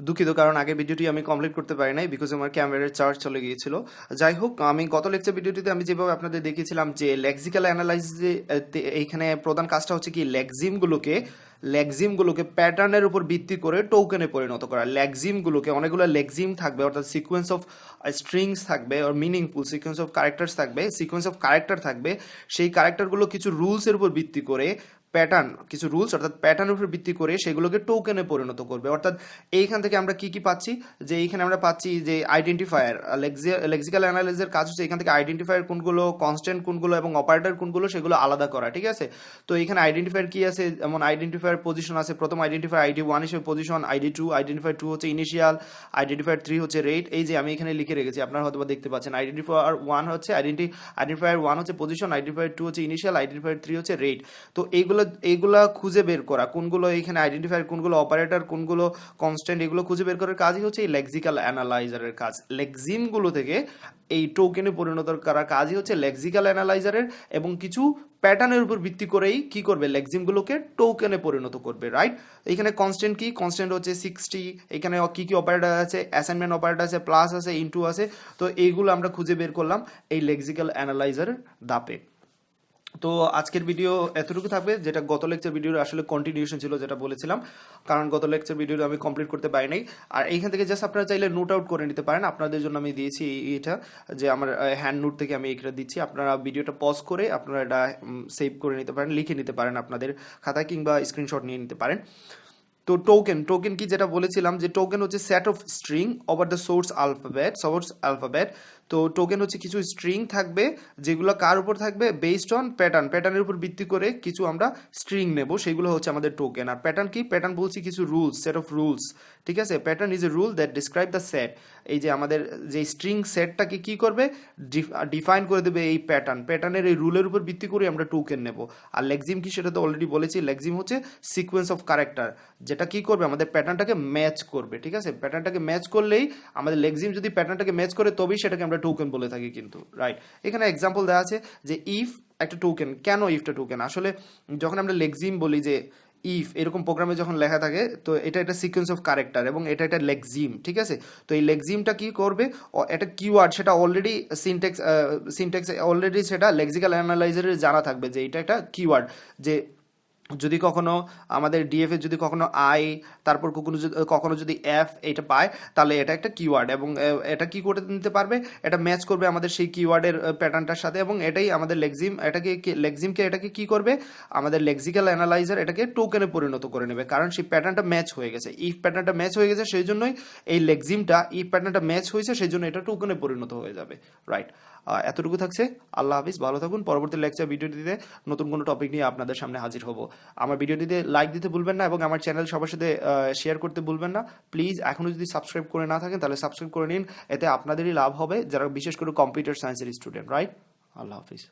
দুঃখিত, কারণ আগে ভিডিওটি আমি কমপ্লিট করতে পারি নাই বিকজ আমার ক্যামেরার চার্জ চলে গিয়েছিল। যাই হোক, আমি গত লেকচার ভিডিওটিতে আমি যেভাবে আপনাদের দেখিয়েছিলাম যে লেক্সিক্যাল অ্যানালাইসিসে এইখানে প্রধান কাজটা হচ্ছে কি লেগজিমগুলোকে লেগজিমগুলোকে প্যাটার্নের উপর ভিত্তি করে টোকেনে পরিণত করা। লেগজিমগুলোকে অনেকগুলো লেগজিম থাকবে, অর্থাৎ সিকোয়েন্স অফ স্ট্রিংস থাকবে আর মিনিংফুল সিকোয়েন্স অফ ক্যারেক্টার্স থাকবে সিকোয়েন্স অফ ক্যারেক্টার থাকবে। সেই ক্যারেক্টারগুলো কিছু রুলসের উপর ভিত্তি করে প্যাটার্ন কিছু রুলস অর্থাৎ প্যাটার্নের উপর ভিত্তি করে সেগুলোকে টোকেনে পরিণত করবে। অর্থাৎ এইখান থেকে আমরা কি কি পাচ্ছি? যে এইখানে আমরা পাচ্ছি যে আইডেন্টিফায়ার লেক্সিক্যাল অ্যানালাইজের কাজ হচ্ছে এখান থেকে আইডেন্টিফায়ার কোনগুলো কনস্ট্যান্ট কোনগুলো এবং অপারেটর কোনগুলো, সেগুলো আলাদা করা, ঠিক আছে? তো এখানে আইডেন্টিফায়ার কি আছে? যেমন আইডেন্টিফায়ার পজিশন আছে, প্রথম আইডেন্টিফায়ার আইডি ওয়ান হিসেবে position ID two identifier two হচ্ছে ইনিশিয়াল আইডেন্টিফায়ার থ্রি হচ্ছে রেট এই যে আমি এখানে লিখে রেখেছি, আপনারা হয়তো দেখতে পাচ্ছেন। আইডেন্টিফায়ার ওয়ান হচ্ছে আইডেন্টি আইডেন্টিফায়ার ওয়ান হচ্ছে পজিশন আইডেন্টিফায়ার টু হচ্ছে ইনিশিয়াল আইডেন্টিফায়ার থ্রি হচ্ছে রেট তো এইগুলো এইগুলা খুঁজে বের করা, কোনগুলো এখানে আইডেন্টিফায়ার কোনগুলো অপারেটর কোনগুলো কনস্ট্যান্ট এগুলো খুঁজে বের করার কাজই হচ্ছে এই লেক্সিক্যাল অ্যানালাইজারের কাজ। লেক্সিমগুলো থেকে এই টোকেনে পরিণত করার কাজই হচ্ছে লেক্সিক্যাল অ্যানালাইজারের এবং কিছু প্যাটার্নের উপর ভিত্তি করেই কি করবে লেক্সিমগুলোকে টোকেনে পরিণত করবে রাইট এখানে কনস্ট্যান্ট কি? কনস্ট্যান্ট হচ্ছে সিক্সটি এখানে কি কি অপারেটর আছে? অ্যাসাইনমেন্ট অপারেটর আছে প্লাস আছে ইনটু আছে, তো এইগুলো আমরা খুঁজে বের করলাম এই লেক্সিক্যাল অ্যানালাইজারের দাপে তো আজকের ভিডিও এতটুকু থাকবে, যেটা গত লেকচার ভিডিওর আসলে কন্টিনিউশন ছিল যেটা বলেছিলাম। কারণ গত লেকচার ভিডিও আমি কমপ্লিট করতে পারি নাই। আর এইখান থেকে জাস্ট আপনারা চাইলে নোট আউট করে নিতে পারেন। আপনাদের জন্য আমি দিয়েছি এটা যে আমার হ্যান্ড নোট থেকে আমি এটা দিচ্ছি। আপনারা ভিডিওটা পজ করে আপনারা এটা সেভ করে নিতে পারেন, লিখে নিতে পারেন আপনাদের খাতায় কিংবা স্ক্রিনশট নিয়ে নিতে পারেন। তো টোকেন টোকেন কি যেটা বলেছিলাম, যে টোকেন হচ্ছে set of string over the source alphabet source alphabet তো টোকেন হচ্ছে কিছু স্ট্রিং থাকবে, যেগুলো কার উপর থাকবে? বেসড অন প্যাটার্ন প্যাটার্নের উপর ভিত্তি করে কিছু আমরা স্ট্রিং নেব, সেগুলো হচ্ছে আমাদের টোকেন আর প্যাটার্ন কি? প্যাটার্ন বলছি কিছু রুলস সেট অফ রুলস ঠিক আছে? Pattern is a rule that describe the set এই যে আমাদের যে স্ট্রিং সেটটাকে কি করবে? ডিফাইন করে দেবে এই প্যাটার্ন প্যাটার্নের এই রুলের উপর ভিত্তি করে আমরা টোকেন নেব। আর লেগজিম কি? সেটা তো অলরেডি বলেছি। লেগজিম হচ্ছে সিকোয়েন্স অফ ক্যারেক্টার যেটা কি করবে? আমাদের প্যাটার্নটাকে ম্যাচ করবে। ঠিক আছে? প্যাটার্নটাকে ম্যাচ করলেই আমাদের লেগজিম যদি প্যাটার্নটাকে ম্যাচ করে, তবেই সেটাকে আমরা টোকেন বলে থাকি কিন্তু রাইট এখানে এক্সাম্পল দেওয়া আছে যে ইফ একটা টোকেন কেন ইফটা টোকেন আসলে যখন আমরা লেগজিম বলি যে ইফ এরকম প্রোগ্রামে যখন লেখা থাকে, তো এটা একটা সিকোয়েন্স অফ ক্যারেক্টার এবং এটা একটা লেগজিম ঠিক আছে? তো এই লেগজিমটা কি করবে? একটা কিওয়ার্ড সেটা অলরেডি সিনটেক্স সিনটেক্স অলরেডি সেটা লেক্সিক্যাল অ্যানালাইজারের জানা থাকবে যে এটা একটা কিওয়ার্ড যে যদি কখনো আমাদের ডিএফ এ যদি কখনো আই তারপর কখনো যদি কখনো যদি এফ এটা পায়, তাহলে এটা একটা কিওয়ার্ড এবং এটা কি করে নিতে পারবে? এটা ম্যাচ করবে আমাদের সেই কিওয়ার্ডের প্যাটার্নটার সাথে এবং এটাই আমাদের লেগজিম এটাকে লেগজিমকে এটাকে কি করবে? আমাদের লেক্সিক্যাল অ্যানালাইজার এটাকে টোকেনে পরিণত করে নেবে, কারণ সেই প্যাটার্নটা ম্যাচ হয়ে গেছে। ইফ প্যাটার্নটা ম্যাচ হয়ে গেছে, সেই জন্যই এই লেগজিমটা ইফ প্যাটার্নটা ম্যাচ হয়েছে, সেই জন্য এটা টোকেনে পরিণত হয়ে যাবে রাইট এতটুকু থাকছে। আল্লাহ হাফিজ, ভালো থাকুন। পরবর্তী লেকচার ভিডিওটিতে নতুন কোনো টপিক নিয়ে আপনাদের সামনে হাজির হব। আমার ভিডিওটিতে লাইক দিতে ভুলবেন না এবং আমার চ্যানেল সবার সাথে শেয়ার করতে ভুলবেন না। প্লিজ এখনও যদি সাবস্ক্রাইব করে না থাকেন, তাহলে সাবস্ক্রাইব করে নিন। এতে আপনাদেরই লাভ হবে, যারা বিশেষ করে কম্পিউটার সায়েন্সের স্টুডেন্ট রাইট আল্লাহ হাফিজ।